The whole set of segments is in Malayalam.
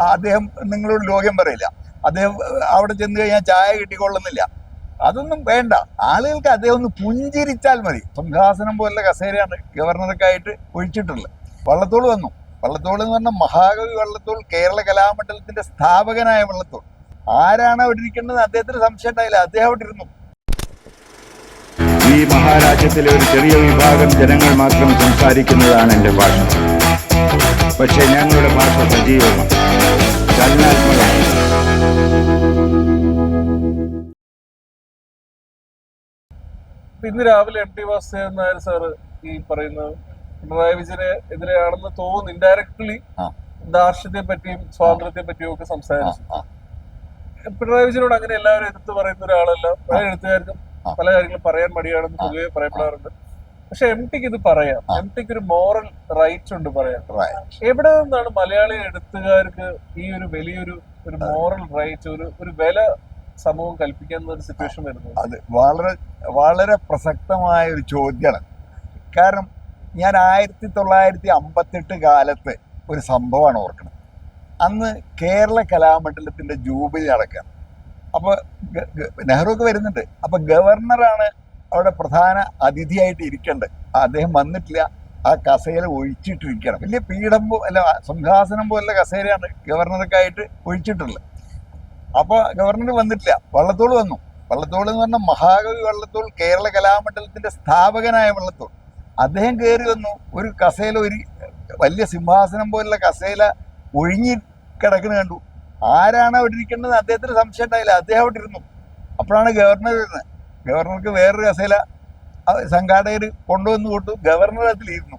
അദ്ദേഹം നിങ്ങളോട് ലോകം പറയില്ല. അദ്ദേഹം അവിടെ ചെന്ന് കഴിഞ്ഞാൽ ചായ കിട്ടിക്കൊള്ളുന്നില്ല. അതൊന്നും വേണ്ട. ആളുകൾക്ക് അദ്ദേഹം ഒന്ന് പുഞ്ചിരിച്ചാൽ മതി. സിംഹാസനം പോലെ കസേരയാണ് ഗവർണർക്കായിട്ട് ഒഴിച്ചിട്ടുള്ളത്. വള്ളത്തോൾ വന്നു. വള്ളത്തോൾ എന്ന് പറഞ്ഞാൽ മഹാകവി വള്ളത്തോൾ കേരള കലാമണ്ഡലത്തിന്റെ സ്ഥാപകനായ വള്ളത്തോൾ. ആരാണ് അവിടെ ഇരിക്കേണ്ടത്? അദ്ദേഹത്തിന് സംശയം ഉണ്ടായില്ല. അദ്ദേഹം അവിടെ ഇരുന്നു. ഈ മഹാരാജ്യത്തിലെ ഒരു ചെറിയ വിഭാഗം ജനങ്ങൾ മാത്രം സംസാരിക്കുന്നതാണ് എന്റെ ഭാഷ. പക്ഷേ ഞങ്ങളുടെ ഭാഷ സജീവമാണ്. ചലനാത്മകമാണ് ഇന്ന് രാവിലെ M T Vasudevan Nair sir ഈ പറയുന്ന പിണറായി വിജയന് എതിരെയാണെന്ന് തോന്നുന്നു ഇൻഡയറക്ട്ലി. ദാർഷ്ട്യത്തെ പറ്റിയും സ്വാതന്ത്ര്യത്തെ പറ്റിയും ഒക്കെ സംസാരിച്ചു. പിണറായി വിജയനോട് അങ്ങനെ എല്ലാവരും എടുത്തു പറയുന്ന ഒരാളല്ല. പല എഴുത്തുകാർക്കും പല കാര്യങ്ങളും പറയാൻ മടിയാണെന്ന്. പൊതുവെ പറയപ്പെടാറുണ്ട്. പക്ഷെ എം ടിക്ക് ഇത് പറയാം. എം ടിക്ക് ഒരു മോറൽ റൈറ്റ് ഉണ്ട് പറയാം. എവിടെ നിന്നാണ് മലയാളി എഴുത്തുകാർക്ക് ഈ ഒരു വലിയൊരു ഒരു മോറൽ റൈറ്റ് ഒരു ഒരു വില സമൂഹം കൽപ്പിക്കുന്ന ഒരു സിറ്റുവേഷൻ വരുന്നത്? അത് വളരെ വളരെ പ്രസക്തമായ ഒരു ചോദ്യമാണ്. കാരണം ഞാൻ ആയിരത്തി തൊള്ളായിരത്തി അമ്പത്തെട്ട് കാലത്ത് ഒരു സംഭവമാണ് ഓർക്കുന്നത്. അന്ന് കേരള കലാമണ്ഡലത്തിന്റെ ജൂബിലി നടക്കുക അപ്പോൾ നെഹ്റു ഒക്കെ വരുന്നുണ്ട്. അപ്പൊ ഗവർണറാണ് അവിടെ പ്രധാന അതിഥിയായിട്ട് ഇരിക്കേണ്ടത് അദ്ദേഹം വന്നിട്ടില്ല. ആ കസേര ഒഴിച്ചിട്ടിരിക്കണം വലിയ പീഠം അല്ല സിംഹാസനം പോലുള്ള കസേരയാണ് ഗവർണർക്കായിട്ട് ഒഴിച്ചിട്ടുള്ളത്. അപ്പോൾ ഗവർണർ വന്നിട്ടില്ല. വള്ളത്തോൾ വന്നു. വള്ളത്തോൾ എന്ന് പറഞ്ഞാൽ മഹാകവി വള്ളത്തോൾ കേരള കലാമണ്ഡലത്തിന്റെ സ്ഥാപകനായ വള്ളത്തോൾ. അദ്ദേഹം കയറി വന്നു. ഒരു കസേല ഒരു വലിയ സിംഹാസനം പോലുള്ള കസേല ഒഴിഞ്ഞി കിടക്കുന്ന കണ്ടു. ആരാണ് അവിടെ ഇരിക്കേണ്ടത് അദ്ദേഹത്തിന് സംശയം ഉണ്ടായില്ല. അദ്ദേഹം അവിടെ ഇരുന്നു. അപ്പോഴാണ് ഗവർണർ വരുന്നത്. ഗവർണർക്ക് വേറൊരു കസേല സംഘാടകർ കൊണ്ടുവന്നു കൊടുത്തു. ഗവർണർ അതിലിരുന്നു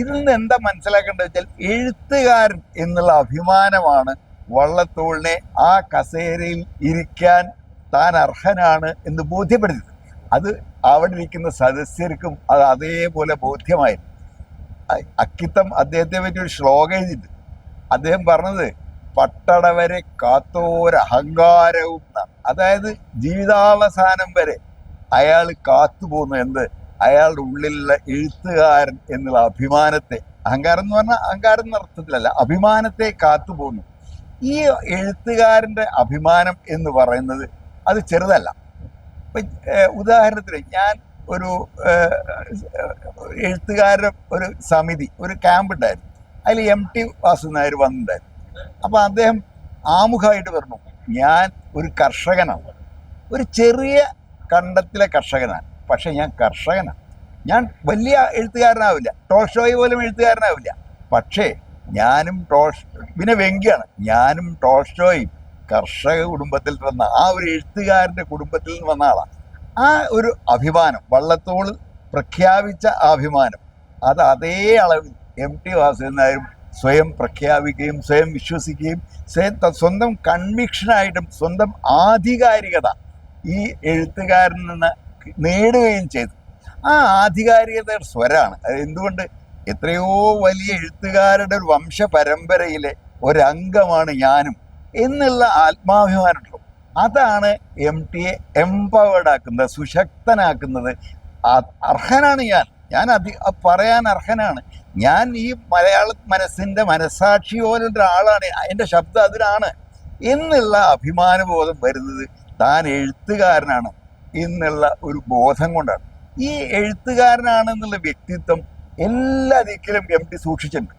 ഇതിൽ നിന്ന് എന്താ മനസ്സിലാക്കേണ്ടത് വെച്ചാൽ എഴുത്തുകാരൻ എന്നുള്ള അഭിമാനമാണ് വള്ളത്തോളിനെ ആ കസേരയിൽ ഇരിക്കാൻ താൻ അർഹനാണ് എന്ന് ബോധ്യപ്പെടുത്തി അത് അവിടെ ഇരിക്കുന്ന സദസ്യർക്കും അത് അതേപോലെ ബോധ്യമായി അക്കിത്തം അദ്ദേഹത്തെ പറ്റി ഒരു ശ്ലോകം എഴുതിയിട്ടുണ്ട്. അദ്ദേഹം പറഞ്ഞത് പട്ടടവരെ കാത്തോരഹങ്കാരവും എന്നാണ്. അതായത് ജീവിതാവസാനം വരെ അയാൾ കാത്തുപോകുന്നു എന്ത്? അയാളുടെ ഉള്ളിലുള്ള എഴുത്തുകാരൻ എന്നുള്ള അഭിമാനത്തെ. അഹങ്കാരം എന്ന് പറഞ്ഞാൽ അഹങ്കാരം എന്ന അർത്ഥത്തിലല്ല അഭിമാനത്തെ കാത്തുപോകുന്നു ഈ എഴുത്തുകാരന്റെ അഭിമാനം എന്ന് പറയുന്നത് അത് ചെറുതല്ല. ഉദാഹരണത്തിന് ഞാൻ ഒരു എഴുത്തുകാരുടെ ഒരു സമിതി ഒരു ക്യാമ്പ് ഉണ്ടായിരുന്നു. അതിൽ എം ടി വാസു നായർ വന്നിട്ടുണ്ടായിരുന്നു. അപ്പോൾ അദ്ദേഹം ആമുഖമായിട്ട് പറഞ്ഞു ഞാൻ ഒരു കർഷകനാണ്. ഒരു ചെറിയ കണ്ടത്തിലെ കർഷകനാണ്. പക്ഷേ ഞാൻ കർഷകനാണ്. ഞാൻ വലിയ എഴുത്തുകാരനാവില്ല. ടോൾഷോയി പോലും എഴുത്തുകാരനാവില്ല. പക്ഷേ ഞാനും ടോഷ് പിന്നെ വെങ്കിയാണ്. ഞാനും ടോൾസ്റ്റോയും കർഷക കുടുംബത്തിൽ വന്ന ആ ഒരു എഴുത്തുകാരന്റെ കുടുംബത്തിൽ നിന്ന് വന്ന ആളാണ്. ആ ഒരു അഭിമാനം വള്ളത്തോൾ പ്രഖ്യാപിച്ച ആ അഭിമാനം അത് അതേ അളവിൽ എം ടി വാസുദേവൻ സ്വയം പ്രഖ്യാപിക്കുകയും സ്വയം വിശ്വസിക്കുകയും സ്വയം സ്വന്തം കൺവിക്ഷനായിട്ടും സ്വന്തം ആധികാരികത ഈ എഴുത്തുകാരിൽ നിന്ന് നേടുകയും ചെയ്തു. ആ ആധികാരികതയുടെ സ്വരാണ്. എന്തുകൊണ്ട്? എത്രയോ വലിയ എഴുത്തുകാരുടെ ഒരു വംശ പരമ്പരയിലെ ഒരംഗമാണ് ഞാനും എന്നുള്ള ആത്മാഭിമാനമുള്ളൂ അതാണ് എം ടിയെ എംപവേർഡ് ആക്കുന്നത് സുശക്തനാക്കുന്നത്. അർഹനാണ് ഞാൻ. ഞാൻ അധി പറയാൻ അർഹനാണ്. ഞാൻ ഈ മലയാള മനസ്സിന്റെ മനസാക്ഷി പോലെ ഒരാളാണ് എന്റെ ശബ്ദം അതിനാണ്. എന്നുള്ള അഭിമാനബോധം വരുന്നത് താൻ എഴുത്തുകാരനാണ് എന്നുള്ള ഒരു ബോധം കൊണ്ടാണ്. ഈ എഴുത്തുകാരനാണ് എന്നുള്ള വ്യക്തിത്വം എല്ലാ ദിക്കിലും എം ടി സൂക്ഷിച്ചിട്ടുണ്ട്.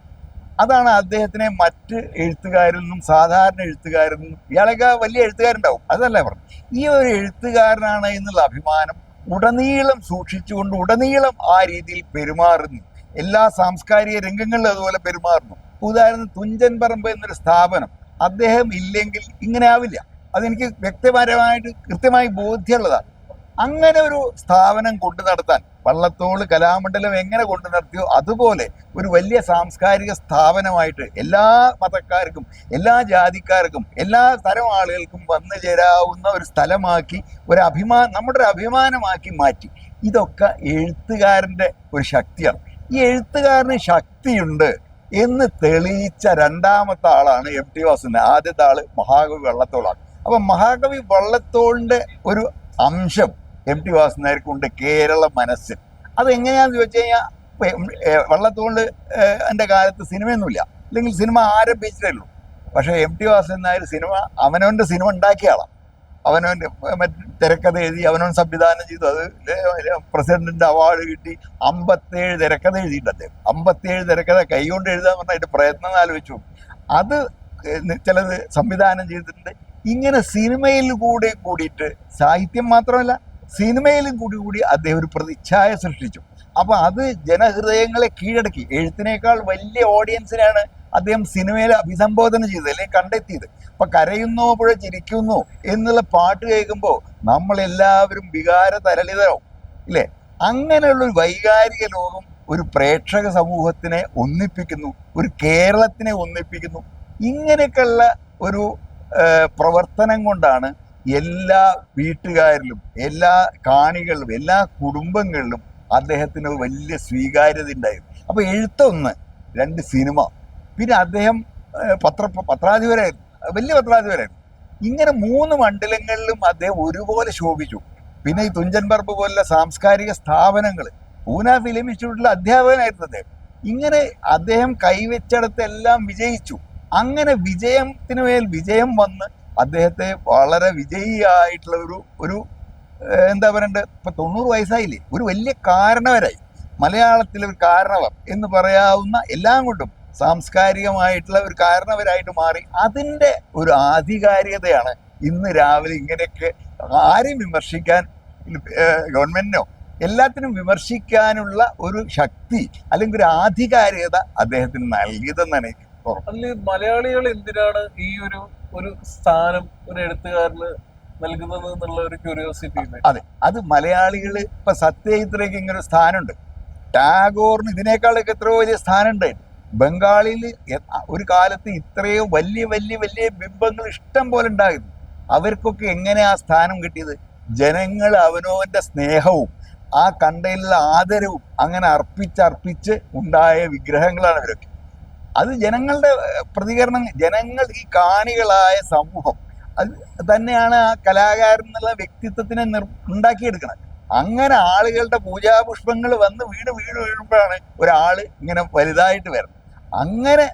അതാണ് അദ്ദേഹത്തിനെ മറ്റ് എഴുത്തുകാരിൽ നിന്നും സാധാരണ എഴുത്തുകാരിൽ നിന്നും ഇയാളൊക്കെ വലിയ എഴുത്തുകാരുണ്ടാവും. അതല്ല പറഞ്ഞു ഈ ഒരു എഴുത്തുകാരനാണ് എന്നുള്ള അഭിമാനം ഉടനീളം സൂക്ഷിച്ചുകൊണ്ട് ഉടനീളം ആ രീതിയിൽ പെരുമാറുന്നു. എല്ലാ സാംസ്കാരിക രംഗങ്ങളിലും അതുപോലെ പെരുമാറുന്നു. ഉദാഹരണം തുഞ്ചൻ പറമ്പ് എന്നൊരു സ്ഥാപനം അദ്ദേഹം ഇല്ലെങ്കിൽ ഇങ്ങനെ ആവില്ല. അതെനിക്ക് വ്യക്തിപരമായിട്ട് കൃത്യമായി ബോധ്യമുള്ളതാണ്. അങ്ങനെ ഒരു സ്ഥാപനം കൊണ്ടു നടത്താൻ വള്ളത്തോൾ കലാമണ്ഡലം എങ്ങനെ കൊണ്ടു നടത്തിയോ അതുപോലെ ഒരു വലിയ സാംസ്കാരിക സ്ഥാപനമായിട്ട് എല്ലാ മതക്കാർക്കും എല്ലാ ജാതിക്കാർക്കും എല്ലാ തരം ആളുകൾക്കും വന്നു ചേരാവുന്ന ഒരു സ്ഥലമാക്കി ഒരു അഭിമാ നമ്മുടെ ഒരു അഭിമാനമാക്കി മാറ്റി. ഇതൊക്കെ എഴുത്തുകാരന്റെ ഒരു ശക്തിയാണ്. ഈ എഴുത്തുകാരന് ശക്തിയുണ്ട് എന്ന് തെളിയിച്ച രണ്ടാമത്തെ ആളാണ് എം ടി വാസുദേവൻ. ആദ്യത്തെ ആൾ മഹാകവി വള്ളത്തോളാണ്. അപ്പൊ മഹാകവി വള്ളത്തോളിന്റെ ഒരു അംശം എം ടി വാസുനായർക്കുണ്ട് കേരള മനസ്സിൽ അതെങ്ങനെയാന്ന് ചോദിച്ചു കഴിഞ്ഞാൽ വള്ളത്തോണ്ട് എന്റെ കാലത്ത് സിനിമയൊന്നുമില്ല. അല്ലെങ്കിൽ സിനിമ ആരംഭിച്ചിട്ടേ ഉള്ളൂ പക്ഷേ M T Vasan Nair cinema അവനവന്റെ സിനിമ ഉണ്ടാക്കിയ ആളാണ് അവനവന്റെ തിരക്കഥ എഴുതി അവനവൻ സംവിധാനം ചെയ്തു. അത് പ്രസിഡന്റിന്റെ അവാർഡ് കിട്ടി. അമ്പത്തേഴ് തിരക്കഥ എഴുതിയിട്ടുണ്ട് അദ്ദേഹം. അമ്പത്തേഴ് തിരക്കഥ കൈകൊണ്ട് എഴുതാന്ന് പറഞ്ഞാൽ അതിന്റെ പ്രയത്നം ആലോചിച്ചു അത് ചിലത് സംവിധാനം ചെയ്തിട്ടുണ്ട്. ഇങ്ങനെ സിനിമയിൽ കൂടെ കൂടിയിട്ട് സാഹിത്യം മാത്രമല്ല സിനിമയിലും കൂടി കൂടി അദ്ദേഹം ഒരു പ്രതിച്ഛായ സൃഷ്ടിച്ചു. അപ്പോൾ അത് ജനഹൃദയങ്ങളെ കീഴടക്കി. എഴുത്തിനേക്കാൾ വലിയ ഓഡിയൻസിനാണ് അദ്ദേഹം സിനിമയിൽ അഭിസംബോധന ചെയ്തത് അല്ലെങ്കിൽ കണ്ടെത്തിയത്. അപ്പൊ കരയുന്നോ പുഴ ചിരിക്കുന്നു എന്നുള്ള പാട്ട് കേൾക്കുമ്പോൾ നമ്മളെല്ലാവരും വികാര തരളിതരാവും ഇല്ലേ? അങ്ങനെയുള്ള ഒരു വൈകാരിക ലോകം ഒരു പ്രേക്ഷക സമൂഹത്തിനെ ഒന്നിപ്പിക്കുന്നു ഒരു കേരളത്തിനെ ഒന്നിപ്പിക്കുന്നു. ഇങ്ങനെയൊക്കെയുള്ള ഒരു പ്രവർത്തനം കൊണ്ടാണ് എല്ലാ വീട്ടുകാരിലും എല്ലാ കാണികളിലും എല്ലാ കുടുംബങ്ങളിലും അദ്ദേഹത്തിന് വലിയ സ്വീകാര്യത ഉണ്ടായിരുന്നു അപ്പോൾ എഴുത്തൊന്ന് രണ്ട് സിനിമ. പിന്നെ അദ്ദേഹം പത്ര പത്രാധിപരായിരുന്നു. വലിയ പത്രാധിപരായിരുന്നു. ഇങ്ങനെ മൂന്ന് മണ്ഡലങ്ങളിലും അദ്ദേഹം ഒരുപോലെ ശോഭിച്ചു. പിന്നെ ഈ തുഞ്ചൻ പറമ്പ് പോലുള്ള സാംസ്കാരിക സ്ഥാപനങ്ങൾ പൂന ഫിലിം ഇൻസ്റ്റിറ്റ്യൂട്ടിലെ അധ്യാപകനായിരുന്നു അദ്ദേഹം. ഇങ്ങനെ അദ്ദേഹം കൈവച്ചിടത്തെല്ലാം വിജയിച്ചു. അങ്ങനെ വിജയത്തിന് മേൽ വിജയം വന്ന് അദ്ദേഹത്തെ വളരെ വിജയിയായിട്ടുള്ള ഒരു ഒരു എന്താ പറയണ്ടത് ഇപ്പൊ തൊണ്ണൂറ് വയസ്സായില്ലേ? ഒരു വലിയ കാരണവരായി. മലയാളത്തിലെ ഒരു കാരണവർ എന്ന് പറയാവുന്ന എല്ലാം കൊണ്ടും സാംസ്കാരികമായിട്ടുള്ള ഒരു കാരണവരായിട്ട് മാറി. അതിന്റെ ഒരു ആധികാരികതയാണ് ഇന്ന് രാവിലെ ഇങ്ങനെയൊക്കെ ആരെയും വിമർശിക്കാൻ ഗവൺമെന്റിനോ എല്ലാത്തിനും വിമർശിക്കാനുള്ള ഒരു ശക്തി അല്ലെങ്കിൽ ഒരു ആധികാരികത അദ്ദേഹത്തിന് നൽകിയതെന്നാണ് അതിൽ മലയാളികൾ എന്തിനാണ് ഈ ഒരു ഒരു സ്ഥാനം ഒരു എഴുത്തുകാരന് നൽകുന്നത് എന്നുള്ള ഒരു ക്യൂരിയോസിറ്റി അതെ. അത് മലയാളികൾ ഇപ്പൊ സത്യജിത്രയ്ക്ക് ഇങ്ങനെ ഒരു സ്ഥാനമുണ്ട്. ടാഗോറിന് ഇതിനേക്കാളൊക്കെ എത്രയോ വലിയ സ്ഥാനം ബംഗാളിൽ ഒരു കാലത്ത് ഇത്രയും വലിയ വലിയ വലിയ ബിംബങ്ങൾ ഇഷ്ടം പോലെ ഉണ്ടായിരുന്നു. അവർക്കൊക്കെ എങ്ങനെ ആ സ്ഥാനം കിട്ടിയത്? ജനങ്ങൾ അവനോന്റെ സ്നേഹവും ആ കണ്ടയിലുള്ള ആദരവും അങ്ങനെ അർപ്പിച്ചർപ്പിച്ച് ഉണ്ടായ വിഗ്രഹങ്ങളാണ് ഇവരൊക്കെ അത് ജനങ്ങളുടെ പ്രതികരണം ജനങ്ങൾ ഈ കാണികളായ സമൂഹം. അത് തന്നെയാണ് ആ കലാകാരൻ എന്നുള്ള വ്യക്തിത്വത്തിനെ നിർ ഉണ്ടാക്കിയെടുക്കുന്നത് അങ്ങനെ ആളുകളുടെ പൂജാപുഷ്പങ്ങൾ വന്ന് വീട് വീട് വീഴുമ്പോഴാണ് ഒരാൾ ഇങ്ങനെ വലുതായിട്ട് വരുന്നത്. അങ്ങനെ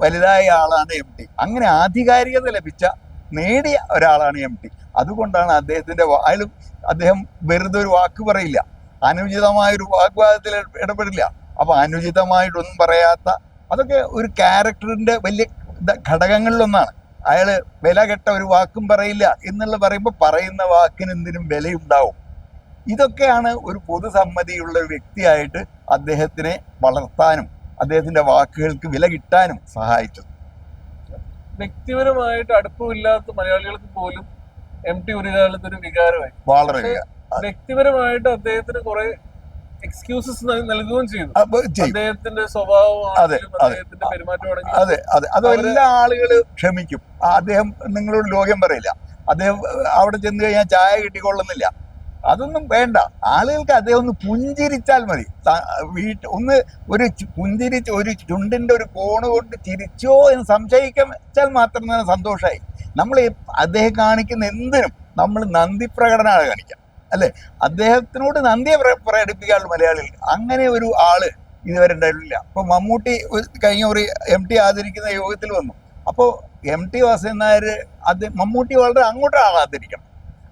വലുതായ ആളാണ് എം ടി. അങ്ങനെ ആധികാരികത ലഭിച്ച നേടിയ ഒരാളാണ് എം ടി. അതുകൊണ്ടാണ് അദ്ദേഹത്തിന്റെ വായിലും അദ്ദേഹം വെറുതെ ഒരു വാക്ക് പറയില്ല. അനുചിതമായൊരു വാഗ്വാദത്തിൽ ഇടപെടില്ല. അപ്പൊ അനുചിതമായിട്ടൊന്നും പറയാത്ത അതൊക്കെ ഒരു ക്യാരക്ടറിന്റെ വലിയ ഘടകങ്ങളിലൊന്നാണ്. അയാൾ വില കെട്ട ഒരു വാക്കും പറയില്ല എന്നുള്ള പറയുമ്പോൾ പറയുന്ന വാക്കിന് എന്തിനും വിലയുണ്ടാവും. ഇതൊക്കെയാണ് ഒരു പൊതുസമ്മതിയുള്ള ഒരു വ്യക്തിയായിട്ട് അദ്ദേഹത്തിനെ വളർത്താനും അദ്ദേഹത്തിന്റെ വാക്കുകൾക്ക് വില കിട്ടാനും സഹായിച്ചത്. വ്യക്തിപരമായിട്ട് അടുപ്പമില്ലാത്ത മലയാളികൾക്ക് പോലും എം ടി ഒരു കാലത്ത് ഒരു വികാരമായി. വളരെ വ്യക്തിപരമായിട്ട് അദ്ദേഹത്തിന് കുറെ എക്സ്ക്യൂസസ് നൽകുകയും ചെയ്യും. അദ്ദേഹത്തിന്റെ സ്വഭാവം അതെ, അതെ. അതെ അതെ. എല്ലാ ആളുകൾ ക്ഷമിക്കും. അദ്ദേഹം നിങ്ങളോട് ലോകം പറയില്ല. അദ്ദേഹം അവിടെ ചെന്ന് കഴിഞ്ഞാൽ ചായ കിട്ടിക്കൊള്ളുന്നില്ല. അതൊന്നും വേണ്ട. ആളുകൾക്ക് അദ്ദേഹം ഒന്ന് പുഞ്ചിരിച്ചാൽ മതി. വീട്ട് ഒന്ന് ഒരു പുഞ്ചിരിച്ച് ഒരു ചുണ്ടിന്റെ ഒരു കോണ് കൊണ്ട് ചിരിച്ചോ എന്ന് സംശയിക്കാൽ മാത്രം തന്നെ സന്തോഷമായി നമ്മൾ അദ്ദേഹം കാണിക്കുന്ന എന്തിനും നമ്മൾ നന്ദി പ്രകടനമാണ് കാണിക്കുക. അല്ലെ? അദ്ദേഹത്തിനോട് നന്ദിയെ പ്ര- പ്രകടിപ്പിക്കാനുള്ള മലയാളികൾ. അങ്ങനെ ഒരു ആൾ ഇതുവരെ ഉണ്ടായിട്ടില്ല. അപ്പൊ മമ്മൂട്ടി കഴിഞ്ഞ ഒരു എം ടി ആദരിക്കുന്ന യോഗത്തിൽ വന്നു. അപ്പോൾ എം ടി വാസൻ നായർ അത് മമ്മൂട്ടി വളരെ അങ്ങോട്ട് ആൾ ആദരിക്കണം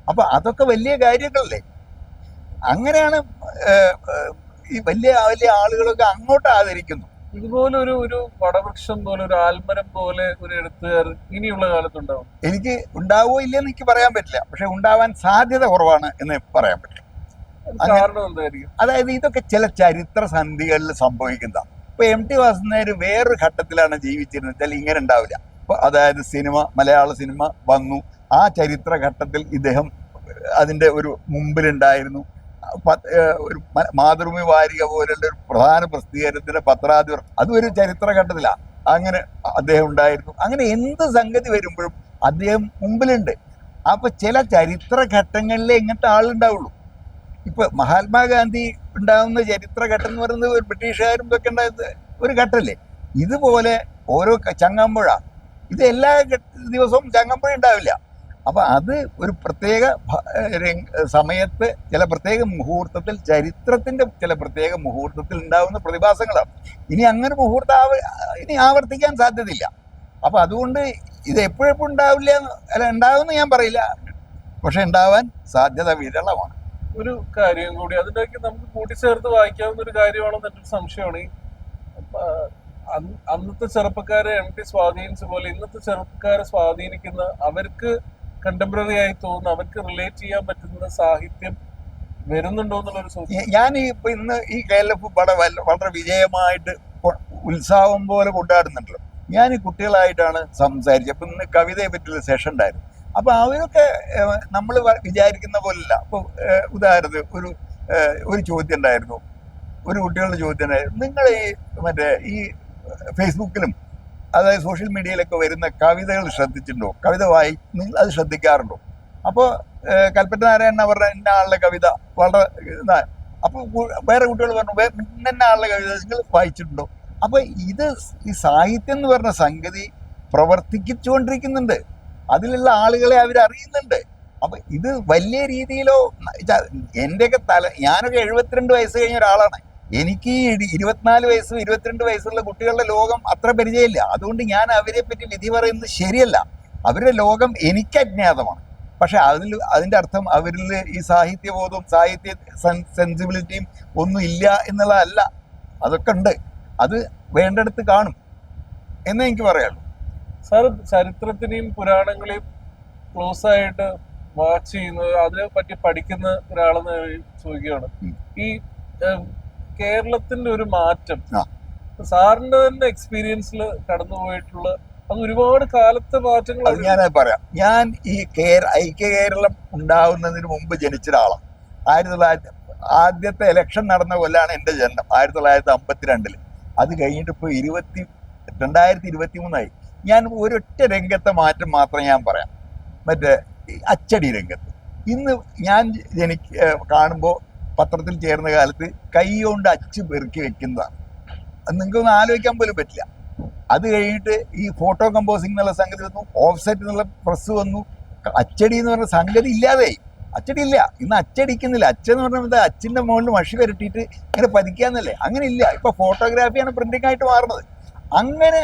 അപ്പൊ അതൊക്കെ വലിയ കാര്യങ്ങളല്ലേ? അങ്ങനെയാണ് ഈ വലിയ വലിയ ആളുകളൊക്കെ അങ്ങോട്ട് ആദരിക്കുന്നു. ഇതുപോലെ ഒരു ഒരു വടവൃക്ഷം പോലെ ഒരു ആൽമരം പോലെ ഒരു എഴുത്തുകാരൻ ഇനിയുള്ള കാലത്തുണ്ടാവും എനിക്ക് ഉണ്ടാവോ ഇല്ലെന്ന് എനിക്ക് പറയാൻ പറ്റില്ല. പക്ഷെ ഉണ്ടാവാൻ സാധ്യത കുറവാണ് എന്ന് പറയാൻ പറ്റും അതായത് ഇതൊക്കെ ചില ചരിത്ര സന്ധികളിൽ സംഭവിക്കുന്ന ഇപ്പൊ എം ടി വാസുദേവർ വേറൊരു ഘട്ടത്തിലാണ് ജീവിച്ചിരുന്നത്. വെച്ചാൽ ഇങ്ങനെ ഉണ്ടാവില്ല. അതായത് സിനിമ മലയാള സിനിമ വന്നു. ആ ചരിത്ര ഘട്ടത്തിൽ ഇദ്ദേഹം അതിന്റെ ഒരു മുമ്പിലുണ്ടായിരുന്നു. ഒരു മാതൃഭൂമി വാരിക പോലുള്ള ഒരു പ്രധാന പ്രസിദ്ധീകരണത്തിന്റെ പത്രാധിപർ. അതൊരു ചരിത്ര ഘട്ടത്തില അങ്ങനെ അദ്ദേഹം ഉണ്ടായിരുന്നു. അങ്ങനെ എന്ത് സംഗതി വരുമ്പോഴും അദ്ദേഹം മുമ്പിലുണ്ട്. അപ്പൊ ചില ചരിത്ര ഘട്ടങ്ങളിലേ ഇങ്ങനത്തെ ആളുണ്ടാവുള്ളൂ. ഇപ്പൊ മഹാത്മാഗാന്ധി ഉണ്ടാകുന്ന ചരിത്ര ഘട്ടം എന്ന് പറയുന്നത് ഒരു ബ്രിട്ടീഷുകാരും ഇതൊക്കെ ഉണ്ടായത് ഒരു ഘട്ടമല്ലേ ഇതുപോലെ ഓരോ ചങ്ങമ്പുഴ. ഇത് എല്ലാ ദിവസവും ചങ്ങമ്പുഴ ഉണ്ടാവില്ല. അപ്പൊ അത് ഒരു പ്രത്യേക സമയത്ത് ചില പ്രത്യേക മുഹൂർത്തത്തിൽ ചരിത്രത്തിന്റെ ചില പ്രത്യേക മുഹൂർത്തത്തിൽ ഉണ്ടാകുന്ന പ്രതിഭാസങ്ങളാണ്. ഇനി അങ്ങനെ മുഹൂർത്തം ഇനി ആവർത്തിക്കാൻ സാധ്യതയില്ല. അപ്പോൾ അതുകൊണ്ട് ഇത് എപ്പോഴെപ്പോഴും ഉണ്ടാവില്ല അല്ല ഉണ്ടാവുമെന്ന് ഞാൻ പറയില്ല. പക്ഷെ ഉണ്ടാവാൻ സാധ്യത വിരളമാണ്. ഒരു കാര്യം കൂടി അതിലേക്ക് നമുക്ക് കൂട്ടിച്ചേർത്ത് വായിക്കാവുന്ന ഒരു കാര്യമാണെന്ന് എന്റെ സംശയമാണ്. അന്ന് അന്നത്തെ ചെറുപ്പക്കാരെ എം ടി സ്വാധീനിച്ച പോലെ ഇന്നത്തെ ചെറുപ്പക്കാരെ സ്വാധീനിക്കുന്ന അവർക്ക് കണ്ടംപററി ആയി തോന്നുന്നു. അവർക്ക് റിലേറ്റ് ചെയ്യാൻ പറ്റുന്ന സാഹിത്യം വരുന്നുണ്ടോ എന്നുള്ളൊരു ഞാൻ ഇപ്പൊ ഇന്ന് ഈ കെ എൽ എഫ് വളരെ വളരെ വിജയമായിട്ട് ഉത്സാഹം പോലെ കൊണ്ടാടുന്നുണ്ടല്ലോ. ഞാൻ ഈ കുട്ടികളായിട്ടാണ് സംസാരിച്ചത്. അപ്പൊ ഇന്ന് കവിതയെ പറ്റിയുള്ള സെഷൻ ഉണ്ടായിരുന്നു. അപ്പൊ അവരൊക്കെ നമ്മൾ വിചാരിക്കുന്ന പോലല്ല. അപ്പൊ ഉദാഹരണത്തിന് ഒരു ഒരു ചോദ്യം ഉണ്ടായിരുന്നു ഒരു കുട്ടികളുടെ ചോദ്യം ഉണ്ടായിരുന്നു നിങ്ങൾ ഈ മറ്റേ ഈ ഫേസ്ബുക്കിലും അതായത് സോഷ്യൽ മീഡിയയിലൊക്കെ വരുന്ന കവിതകൾ ശ്രദ്ധിച്ചിട്ടുണ്ടോ? കവിത വായി നിങ്ങൾ അത് ശ്രദ്ധിക്കാറുണ്ടോ? അപ്പോൾ കൽപ്പറ്റ നാരായണൻ അവരുടെ ഇന്ന ആളുടെ കവിത വളരെ അപ്പോൾ വേറെ കുട്ടികൾ പറഞ്ഞു "വേ- ഇന്ന ആളുടെ കവിത നിങ്ങൾ വായിച്ചിട്ടുണ്ടോ? അപ്പോൾ ഇത് ഈ സാഹിത്യം എന്ന് പറഞ്ഞ സംഗതി പ്രവർത്തിച്ചുകൊണ്ടിരിക്കുന്നുണ്ട് അതിലുള്ള ആളുകളെ അവർ അറിയുന്നുണ്ട് അപ്പൊ ഇത് വലിയ രീതിയിലോ എന്റെയൊക്കെ തല ഞാനൊക്കെ എഴുപത്തിരണ്ട് വയസ്സ് കഴിഞ്ഞ ഒരാളാണ്. എനിക്ക് ഇരുപത്തിനാല് വയസ്സും ഇരുപത്തിരണ്ട് വയസ്സുള്ള കുട്ടികളുടെ ലോകം അത്ര പരിചയമില്ല. അതുകൊണ്ട് ഞാൻ അവരെ പറ്റി വിധി പറയുന്നത് ശരിയല്ല. അവരുടെ ലോകം എനിക്ക് അജ്ഞാതമാണ്. പക്ഷെ അതിൽ അതിന്റെ അർത്ഥം അവരിൽ ഈ സാഹിത്യബോധവും സാഹിത്യ സെൻസിബിലിറ്റിയും ഒന്നും ഇല്ല എന്നുള്ളതല്ല. അതൊക്കെ ഉണ്ട്. അത് വേണ്ടടുത്ത് കാണും എന്നേ എനിക്ക് പറയാനുള്ളൂ. സാർ ചരിത്രത്തിനെയും പുരാണങ്ങളെയും ക്ലോസ് ആയിട്ട് വാച്ച് ചെയ്യുന്നത് അതിനെ പറ്റി പഠിക്കുന്ന ഒരാളെന്ന് ചോദിക്കുകയാണ്. ഈ കേരളത്തിന്റെ ഒരു മാറ്റം. സാറിന്റെ തന്നെ എക്സ്പീരിയൻസിൽ കടന്നുപോയിട്ടുള്ള അത് ഒരുപാട് കാലത്തെ മാറ്റങ്ങൾ അത് ഞാൻ പറയാം. ഞാൻ ഈ കേര ഐക്യ കേരളം ഉണ്ടാവുന്നതിന് മുമ്പ് ജനിച്ച ഒരാളാണ് ആയിരത്തി തൊള്ളായിരത്തി ആദ്യത്തെ ഇലക്ഷൻ നടന്ന കൊല്ലാണ് എന്റെ ജനനം ആയിരത്തി തൊള്ളായിരത്തി അമ്പത്തിരണ്ടിൽ. അത് കഴിഞ്ഞിട്ട് ഇപ്പോൾ ഇരുപത്തി രണ്ടായിരത്തി ഇരുപത്തി മൂന്നായി ഞാൻ ഒരൊറ്റ രംഗത്തെ മാറ്റം മാത്രം ഞാൻ പറയാം. മറ്റേ അച്ചടി രംഗത്ത്. ഇന്ന് ഞാൻ എനിക്ക് കാണുമ്പോൾ പത്രത്തിൽ ചേർന്ന കാലത്ത് കൈ കൊണ്ട് അച്ച് പെറുക്കി വെക്കുന്നതാണ് അത് നിങ്ങൾക്കൊന്നും ആലോചിക്കാൻ പോലും പറ്റില്ല. അത് കഴിഞ്ഞിട്ട് ഈ ഫോട്ടോ കമ്പോസിംഗ് എന്നുള്ള സംഗതി വന്നു ഓഫ്സെറ്റ് എന്നുള്ള പ്രസ് വന്നു. അച്ചടി എന്ന് പറഞ്ഞ സംഗതി ഇല്ലാതെ അച്ചടി ഇല്ല. ഇന്ന് അച്ചടിക്കുന്നില്ല. അച്ചെന്ന് പറഞ്ഞാൽ എന്താ? അച്ഛന്റെ മുകളിൽ മഷി വരട്ടിയിട്ട് ഇങ്ങനെ പതിക്കാന്നല്ലേ? അങ്ങനെ ഇല്ല. ഇപ്പൊ ഫോട്ടോഗ്രാഫിയാണ് പ്രിന്റിംഗ് ആയിട്ട് മാറുന്നത്. അങ്ങനെ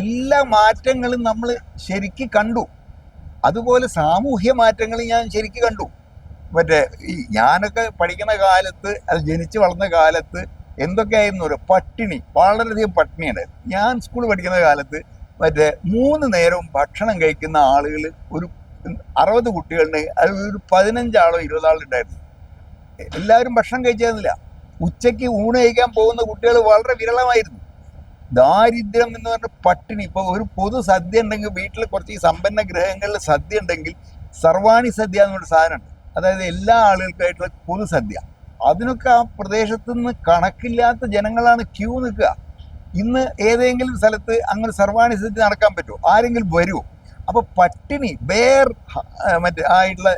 എല്ലാ മാറ്റങ്ങളും നമ്മൾ ശരിക്ക് കണ്ടു. അതുപോലെ സാമൂഹ്യ മാറ്റങ്ങളും ഞാൻ ശരിക്ക് കണ്ടു. മറ്റേ ഈ ഞാനൊക്കെ പഠിക്കുന്ന കാലത്ത് അത് ജനിച്ചു വളർന്ന കാലത്ത് എന്തൊക്കെയായിരുന്നു ഒരു പട്ടിണി വളരെയധികം പട്ടിണിയുണ്ടായിരുന്നു ഞാൻ സ്കൂൾ പഠിക്കുന്ന കാലത്ത് മറ്റേ മൂന്ന് നേരവും ഭക്ഷണം കഴിക്കുന്ന ആളുകൾ ഒരു അറുപത് കുട്ടികളുണ്ട് അത് ഒരു പതിനഞ്ചാളോ ഇരുപതാളോ ഉണ്ടായിരുന്നു. എല്ലാവരും ഭക്ഷണം കഴിച്ചിരുന്നില്ല. ഉച്ചയ്ക്ക് ഊണ് കഴിക്കാൻ പോകുന്ന കുട്ടികൾ വളരെ വിരളമായിരുന്നു. ദാരിദ്ര്യം എന്ന് പറഞ്ഞ പട്ടിണി ഇപ്പോൾ ഒരു പൊതു സദ്യ ഉണ്ടെങ്കിൽ വീട്ടിൽ കുറച്ച് ഈ സമ്പന്ന ഗ്രഹങ്ങളിൽ സദ്യ ഉണ്ടെങ്കിൽ സർവാണി സദ്യ എന്നൊരു സാധനമുണ്ട്. അതായത് എല്ലാ ആളുകൾക്കായിട്ടുള്ള പൊതുസദ്യ. അതിനൊക്കെ ആ പ്രദേശത്ത് നിന്ന് കണക്കില്ലാത്ത ജനങ്ങളാണ് ക്യൂ നിൽക്കുക. ഇന്ന് ഏതെങ്കിലും സ്ഥലത്ത് അങ്ങനെ സർവാണി സദ്യ നടക്കാൻ പറ്റുമോ? ആരെങ്കിലും വരുമോ? അപ്പൊ പട്ടിണി ബേർ മറ്റേ ആയിട്ടുള്ള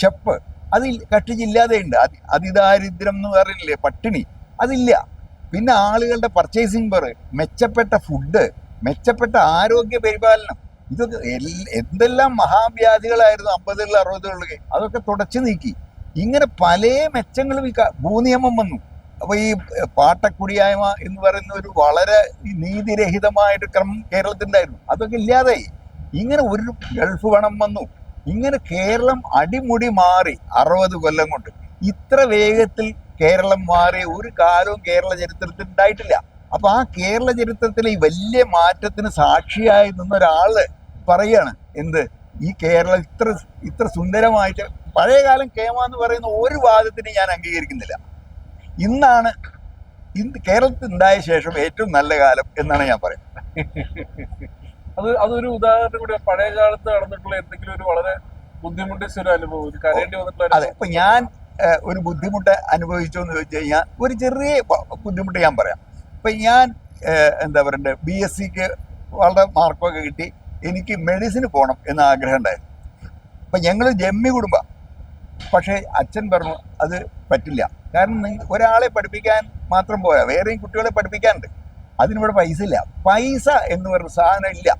ഷെപ്പ് അത് കട്ടിച്ചില്ലാതെ ഉണ്ട് അതിദാരിദ്ര്യം എന്ന് പറയുന്നില്ലേ പട്ടിണി? അതില്ല. പിന്നെ ആളുകളുടെ പർച്ചേസിംഗ് പവർ മെച്ചപ്പെട്ട ഫുഡ് മെച്ചപ്പെട്ട ആരോഗ്യ പരിപാലനം. ഇതൊക്കെ എന്തെല്ലാം മഹാവ്യാധികളായിരുന്നു അമ്പതുകളിൽ അറുപതുകളിലൊക്കെ. അതൊക്കെ തുടച്ചു നീക്കി. ഇങ്ങനെ പല മെച്ചങ്ങളും ഈ ഭൂനിയമം വന്നു. അപ്പൊ ഈ പാട്ടക്കുടിയായ്മ എന്ന് പറയുന്ന ഒരു വളരെ നീതിരഹിതമായിട്ട് ക്രമം കേരളത്തിലുണ്ടായിരുന്നു. അതൊക്കെ ഇല്ലാതായി. ഇങ്ങനെ ഒരു ഗൾഫ് വണം വന്നു. ഇങ്ങനെ കേരളം അടിമുടി മാറി അറുപത് കൊല്ലം കൊണ്ട്. ഇത്ര വേഗത്തിൽ കേരളം മാറിയ ഒരു കാലവും കേരള ചരിത്രത്തിൽ ഉണ്ടായിട്ടില്ല. അപ്പൊ ആ കേരള ചരിത്രത്തിലെ ഈ വലിയ മാറ്റത്തിന് സാക്ഷിയായി നിന്ന ഒരാൾ പറയാണ് എന്ത്? ഈ കേരളം ഇത്ര ഇത്ര സുന്ദരമായിട്ട് പഴയകാലം കേമ എന്ന് പറയുന്ന ഒരു വാദത്തിന് ഞാൻ അംഗീകരിക്കുന്നില്ല. ഇന്നാണ് ഇന്ന് കേരളത്തിൽ ഉണ്ടായ ശേഷം ഏറ്റവും നല്ല കാലം എന്നാണ് ഞാൻ പറയുന്നത്. അത് അതൊരു ഉദാഹരണം കൂടി പഴയ കാലത്ത് നടന്നിട്ടുള്ള എന്തെങ്കിലും ഒരു വളരെ ബുദ്ധിമുട്ടിച്ച ഒരു അനുഭവം കരയേണ്ടി വന്നിട്ടുള്ള അതെ ഇപ്പൊ ഞാൻ ഒരു ബുദ്ധിമുട്ട് അനുഭവിച്ചു എന്ന് ചോദിച്ചു കഴിഞ്ഞാൽ ഒരു ചെറിയ ബുദ്ധിമുട്ട് ഞാൻ പറയാം. ഇപ്പൊ ഞാൻ എന്താ പറയണ്ടേ ബി എസ് സിക്ക് വളരെ മാർക്കൊക്കെ കിട്ടി. എനിക്ക് മെഡിസിന് പോകണം എന്ന ആഗ്രഹം ഉണ്ടായിരുന്നു അപ്പം ഞങ്ങൾ ജമ്മി കുടുംബം. പക്ഷേ അച്ഛൻ പറഞ്ഞു അത് പറ്റില്ല. കാരണം ഒരാളെ പഠിപ്പിക്കാൻ മാത്രം പോരാ. വേറെയും കുട്ടികളെ പഠിപ്പിക്കാനുണ്ട്. അതിനിവിടെ പൈസ ഇല്ല. പൈസ എന്ന് പറഞ്ഞ സാധനം ഇല്ല.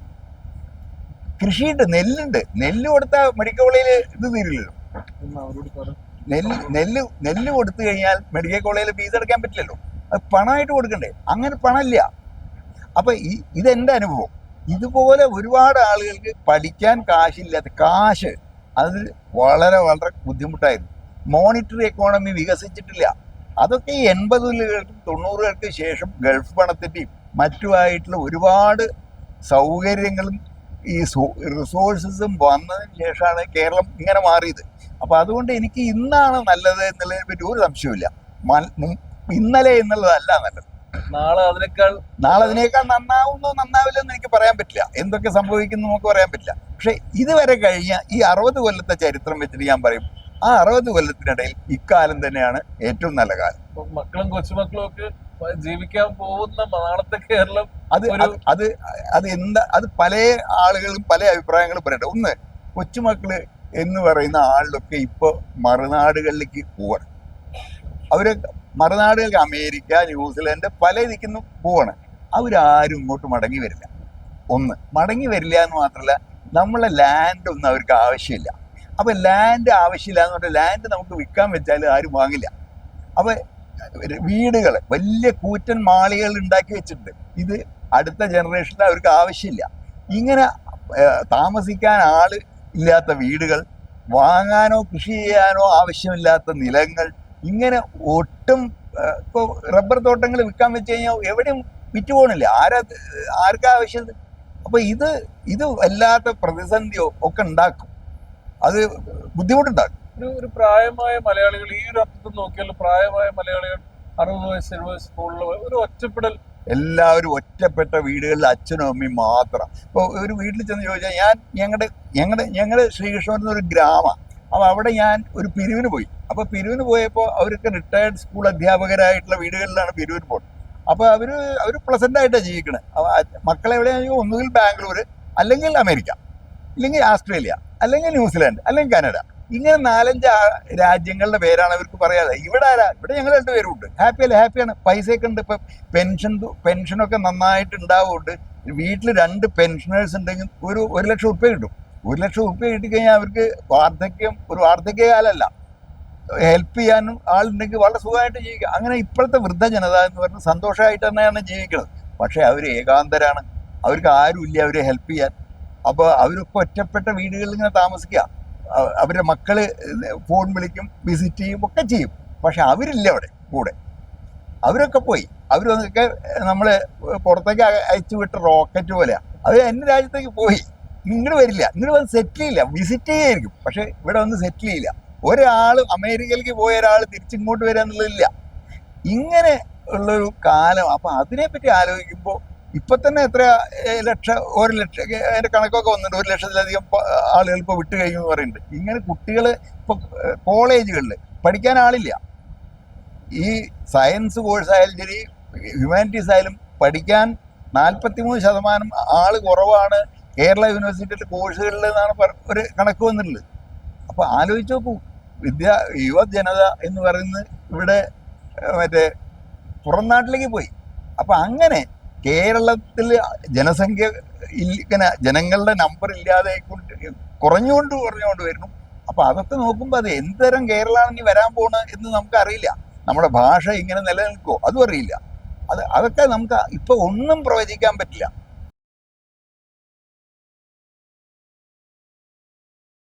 കൃഷിയുണ്ട് നെല്ലുണ്ട്. നെല്ല് കൊടുത്താൽ മെഡിക്കൽ കോളേജിൽ ഇത് തീരില്ലല്ലോ. നെല്ല് നെല്ല് നെല്ല് കൊടുത്തു കഴിഞ്ഞാൽ മെഡിക്കൽ കോളേജിൽ ഫീസ് അടയ്ക്കാൻ പറ്റില്ലല്ലോ. അത് പണമായിട്ട് കൊടുക്കണ്ടേ? അങ്ങനെ പണമില്ല. അപ്പം ഈ ഇതെന്റെ അനുഭവം. ഇതുപോലെ ഒരുപാട് ആളുകൾക്ക് പഠിക്കാൻ കാശില്ലാത്ത കാശ് അത് വളരെ വളരെ ബുദ്ധിമുട്ടായിരുന്നു. മോണിറ്ററി എക്കോണമി വികസിച്ചിട്ടില്ല. അതൊക്കെ ഈ എൺപതുകൾക്കും തൊണ്ണൂറുകൾക്ക് ശേഷം ഗൾഫ് പണത്തിന്റെയും മറ്റുമായിട്ടുള്ള ഒരുപാട് സൗകര്യങ്ങളും ഈ റിസോഴ്സസും വന്നതിന് ശേഷമാണ് കേരളം ഇങ്ങനെ മാറിയത്. അപ്പോൾ അതുകൊണ്ട് എനിക്ക് ഇന്നാണ് നല്ലത് എന്നുള്ളതിനെ പറ്റി ഒരു സംശയമില്ല ഇന്നലെ എന്നുള്ളതല്ല നല്ലത്. നാളെ അതിനേക്കാൾ നാളെ അതിനേക്കാൾ നന്നാവുന്നോ നന്നാവില്ലെന്ന് എനിക്ക് പറയാൻ പറ്റില്ല. എന്തൊക്കെ സംഭവിക്കുന്നു നമുക്ക് പറയാൻ പറ്റില്ല. പക്ഷെ ഇതുവരെ കഴിഞ്ഞ ഈ അറുപത് കൊല്ലത്തെ ചരിത്രം വെച്ചിട്ട് ഞാൻ പറയും ആ അറുപത് കൊല്ലത്തിനിടയിൽ ഇക്കാലം തന്നെയാണ് ഏറ്റവും നല്ല കാലം. മക്കളും കൊച്ചുമക്കളും ഒക്കെ ജീവിക്കാൻ പോകുന്ന നാളത്തെ കേരളം അത് അത് അത് അത് എന്താ അത് പല ആളുകളും പല അഭിപ്രായങ്ങളും പറയട്ടെ. ഒന്ന് കൊച്ചുമക്കൾ എന്ന് പറയുന്ന ആളിലൊക്കെ ഇപ്പൊ മറുനാടുകളിലേക്ക് പോവാണ്. അവർ മറുനാടുകൾക്ക് അമേരിക്ക ന്യൂസിലൻഡ് പല ഇതിക്കുന്നു പോവാണ്. അവരാരും ഇങ്ങോട്ട് മടങ്ങി വരില്ല. ഒന്ന് മടങ്ങി വരില്ല എന്ന് മാത്രമല്ല നമ്മളെ ലാൻഡ് ഒന്നും അവർക്ക് ആവശ്യമില്ല. അപ്പൊ ലാൻഡ് ആവശ്യമില്ല എന്ന് പറഞ്ഞാൽ ലാൻഡ് നമുക്ക് വിൽക്കാൻ വെച്ചാൽ ആരും വാങ്ങില്ല. അപ്പൊ വീടുകൾ വലിയ കൂറ്റൻ മാളികൾ ഉണ്ടാക്കി വെച്ചിട്ടുണ്ട്. ഇത് അടുത്ത ജനറേഷനിൽ അവർക്ക് ആവശ്യമില്ല. ഇങ്ങനെ താമസിക്കാൻ ആൾ ഇല്ലാത്ത വീടുകൾ വാങ്ങാനോ കൃഷി ചെയ്യാനോ ആവശ്യമില്ലാത്ത നിലങ്ങൾ ഇങ്ങനെ ഒട്ടും ഇപ്പോൾ ഇപ്പൊ റബ്ബർ തോട്ടങ്ങൾ വിൽക്കാൻ വെച്ച് കഴിഞ്ഞാൽ എവിടെയും വിറ്റ് പോകണില്ല ആരാ ആർക്കാ ആവശ്യം അപ്പൊ ഇത് ഇത് വല്ലാത്ത പ്രതിസന്ധിയോ ഒക്കെ ഉണ്ടാക്കും. അത് ബുദ്ധിമുട്ടുണ്ടാക്കും. ഒരു ഒരു പ്രായമായ മലയാളികൾ ഈ ഒരു അർത്ഥത്തിൽ നോക്കിയാൽ പ്രായമായ മലയാളികൾ അറുപത് വയസ്സ് എഴുപത് വയസ്സ് മുകളിൽ ഒരു ഒറ്റപ്പെടൽ. എല്ലാവരും ഒറ്റപ്പെട്ട വീടുകളിൽ അച്ഛനും അമ്മയും മാത്രം. ഇപ്പോൾ ഒരു വീട്ടിൽ ചെന്ന് ചോദിച്ചാൽ ഞാൻ ഞങ്ങളുടെ ഞങ്ങളുടെ ഞങ്ങളുടെ ശ്രീകൃഷ്ണൻ ഒരു ഗ്രാമം. അപ്പോൾ അവിടെ ഞാൻ ഒരു പിരിവിന് പോയി. അപ്പോൾ പിരിവിന് പോയപ്പോൾ അവർക്ക് റിട്ടയർഡ് സ്കൂൾ അധ്യാപകരായിട്ടുള്ള വീടുകളിലാണ് പിരിവിന് പോകുന്നത് അപ്പോൾ അവർ അവർ പ്ലസന്റ് ആയിട്ടാണ് ജീവിക്കണേ. മക്കളെ എവിടെയാണെങ്കിൽ ഒന്നുകിൽ ബാംഗ്ലൂർ അല്ലെങ്കിൽ അമേരിക്ക ഇല്ലെങ്കിൽ ആസ്ട്രേലിയ അല്ലെങ്കിൽ ന്യൂസിലാൻഡ് അല്ലെങ്കിൽ കാനഡ. ഇങ്ങനെ നാലഞ്ച് രാജ്യങ്ങളുടെ പേരാണ് അവർക്ക് പറയാതെ. ഇവിടെ ആരാ? ഇവിടെ ഞങ്ങൾ രണ്ടുപേരും ഉണ്ട്. ഹാപ്പി അല്ലേ? ഹാപ്പിയാണ് പൈസയൊക്കെ ഉണ്ട്. ഇപ്പം പെൻഷൻ പെൻഷനൊക്കെ നന്നായിട്ട് ഉണ്ടാവുന്നുണ്ട്. വീട്ടിൽ രണ്ട് പെൻഷനേഴ്സ് ഉണ്ടെങ്കിൽ ഒരു ഒരു ലക്ഷം ഉറുപ്പ്യ കിട്ടും. ഒരു ലക്ഷം ഉറുപ്പ്യ കിട്ടിക്കഴിഞ്ഞാൽ അവർക്ക് വാർദ്ധക്യം ഒരു വാർദ്ധക്യകാലമല്ല ഹെൽപ്പ് ചെയ്യാനും ആളുണ്ടെങ്കിൽ വളരെ സുഖമായിട്ട് ജീവിക്കുക അങ്ങനെ ഇപ്പോഴത്തെ വൃദ്ധജനത എന്ന് പറഞ്ഞാൽ സന്തോഷമായിട്ട് തന്നെയാണ് ജീവിക്കുന്നത്. പക്ഷേ അവർ ഏകാന്തരാണ്. അവർക്ക് ആരുമില്ല അവരെ ഹെൽപ്പ് ചെയ്യാൻ. അപ്പോൾ അവരൊക്കെ ഒറ്റപ്പെട്ട വീടുകളിൽ ഇങ്ങനെ താമസിക്കുക. അവരുടെ മക്കൾ ഫോൺ വിളിക്കും വിസിറ്റ് ചെയ്യും ഒക്കെ ചെയ്യും. പക്ഷെ അവരില്ല അവിടെ കൂടെ. അവരൊക്കെ പോയി. അവരൊക്കെ നമ്മൾ പുറത്തേക്ക് അയ- അയച്ചു വിട്ട റോക്കറ്റ് പോലെയാണ് അവർ എന്റെ രാജ്യത്തേക്ക് പോയി. ഇങ്ങോട്ട് വരില്ല. ഇങ്ങോട്ട് വന്ന് സെറ്റിൽ ചെയ്യില്ല. വിസിറ്റ് ചെയ്യായിരിക്കും. പക്ഷെ ഇവിടെ വന്ന് സെറ്റിൽ ചെയ്യില്ല. ഒരാൾ അമേരിക്കയിലേക്ക് പോയ ഒരാൾ തിരിച്ചിങ്ങോട്ട് വരിക എന്നുള്ളതില്ല. ഇങ്ങനെ ഉള്ളൊരു കാലം. അപ്പൊ അതിനെപ്പറ്റി ആലോചിക്കുമ്പോൾ ഇപ്പൊ തന്നെ എത്ര ലക്ഷം ഒരു ലക്ഷം അതിന്റെ കണക്കൊക്കെ വന്നിട്ടുണ്ട്. ഒരു ലക്ഷത്തിലധികം ആളുകൾ ഇപ്പൊ വിട്ടു കഴിഞ്ഞു എന്ന് പറയുന്നുണ്ട്. ഇങ്ങനെ കുട്ടികൾ ഇപ്പൊ കോളേജുകളിൽ പഠിക്കാൻ ആളില്ല. ഈ സയൻസ് കോഴ്സ് ആയാലും ശരി ഹ്യൂമാനിറ്റീസ് ആയാലും പഠിക്കാൻ നാൽപ്പത്തിമൂന്ന് ശതമാനം ആൾ കുറവാണ്. കേരള യൂണിവേഴ്സിറ്റിയിലെ കോഴ്സുകളിൽ നിന്നാണ് ഒരു കണക്ക് വന്നിട്ടുള്ളത്. അപ്പോൾ ആലോചിച്ച് നോക്കൂ. വിദ്യ യുവജനത എന്ന് പറയുന്നത് ഇവിടെ മറ്റേ പുറം നാട്ടിലേക്ക് പോയി. അപ്പോൾ അങ്ങനെ കേരളത്തിൽ ജനസംഖ്യ ഇങ്ങനെ ജനങ്ങളുടെ നമ്പർ ഇല്ലാതെ കൊണ്ട് കുറഞ്ഞുകൊണ്ട് കുറഞ്ഞുകൊണ്ട് വരുന്നു. അപ്പോൾ അതൊക്കെ നോക്കുമ്പോൾ അത് എന്തുതരം കേരളമാണ് ഇനി വരാൻ പോകണം എന്ന് നമുക്കറിയില്ല. നമ്മുടെ ഭാഷ ഇങ്ങനെ നിലനിൽക്കുമോ അതും അറിയില്ല. അത് അതൊക്കെ നമുക്ക് ഇപ്പോൾ ഒന്നും പ്രവചിക്കാൻ പറ്റില്ല.